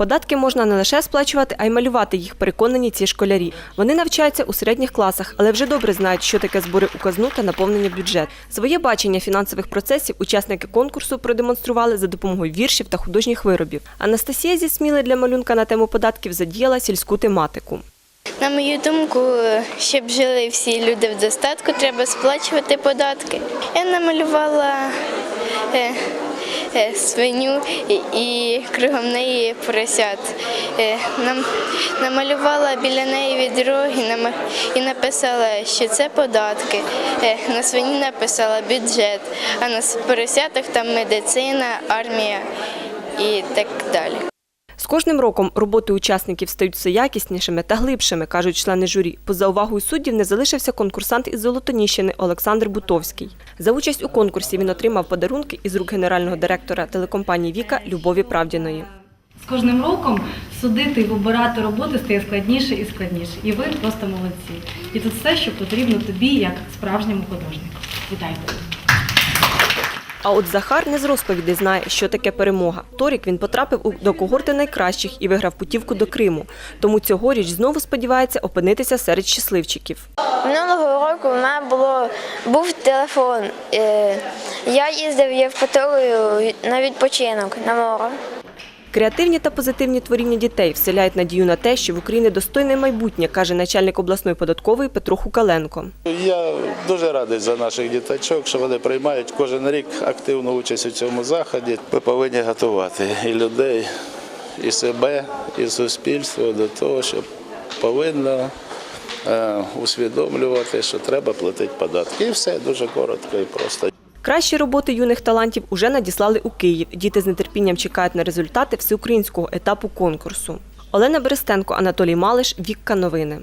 Податки можна не лише сплачувати, а й малювати їх, переконані ці школярі. Вони навчаються у середніх класах, але вже добре знають, що таке збори у казну та наповнення бюджет. Своє бачення фінансових процесів учасники конкурсу продемонстрували за допомогою віршів та художніх виробів. Анастасія зі Сміли для малюнка на тему податків задіяла сільську тематику. На мою думку, щоб жили всі люди в достатку, треба сплачувати податки. Я намалювала е, свиню і, кругом неї поросят. Е, нам, намалювала біля неї і, нама- і написала, що це податки. Е, на свині написала бюджет, а на поросятах там медицина, армія і так далі. Кожним роком роботи учасників стають все якіснішими та глибшими, кажуть члени журі. Поза увагою суддів не залишився конкурсант із Золотоніщини Олександр Бутовський. За участь у конкурсі він отримав подарунки із рук генерального директора телекомпанії Віка Любові Правдіної. З кожним роком судити і вибирати роботи стає складніше і складніше. І ви просто молодці. І це все, що потрібно тобі, як справжньому художнику. Вітайте! А от Захар не з розповідей знає, що таке перемога. Торік він потрапив до когорти найкращих і виграв путівку до Криму. Тому цьогоріч знову сподівається опинитися серед щасливчиків. Минулого року в мене було був телефон. Е, Я їздив Євпаторію на відпочинок на море. Креативні та позитивні творіння дітей вселяють надію на те, що в Україні достойне майбутнє, каже начальник обласної податкової Петро Хукаленко. Я дуже радий за наших діточок, що вони приймають кожен рік активну участь у цьому заході. Ми повинні готувати і людей, і себе, і суспільство до того, що повинно е, усвідомлювати, що треба платити податки. І все дуже коротко і просто. Кращі роботи юних талантів уже надіслали у Київ. Діти з нетерпінням чекають на результати всеукраїнського етапу конкурсу. Олена Берестенко, Анатолій Малиш, Вікка Новини.